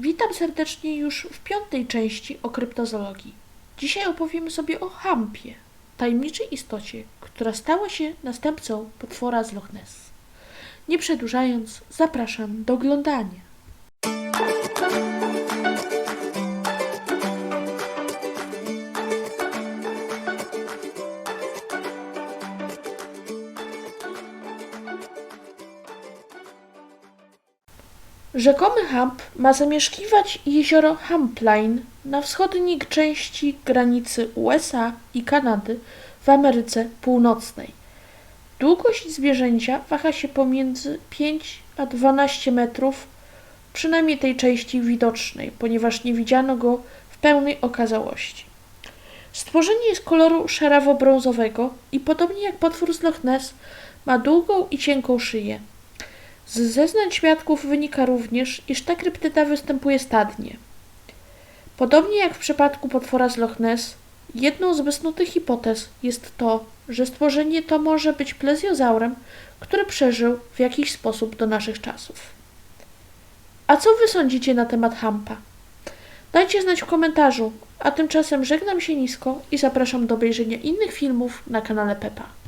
Witam serdecznie już w piątej części o kryptozoologii. Dzisiaj opowiemy sobie o hampie, tajemniczej istocie, która stała się następcą potwora z Loch Ness. Nie przedłużając, zapraszam do oglądania. Rzekomy Hamp ma zamieszkiwać jezioro Hamplain na wschodniej części granicy USA i Kanady w Ameryce Północnej. Długość zwierzęcia waha się pomiędzy 5 a 12 metrów, przynajmniej tej części widocznej, ponieważ nie widziano go w pełnej okazałości. Stworzenie jest koloru szarawo-brązowego i podobnie jak potwór z Loch Ness ma długą i cienką szyję. Z zeznań świadków wynika również, iż ta kryptyda występuje stadnie. Podobnie jak w przypadku potwora z Loch Ness, jedną z wysnutych hipotez jest to, że stworzenie to może być plezjozaurem, który przeżył w jakiś sposób do naszych czasów. A co wy sądzicie na temat Hampa? Dajcie znać w komentarzu, a tymczasem żegnam się nisko i zapraszam do obejrzenia innych filmów na kanale Pepa.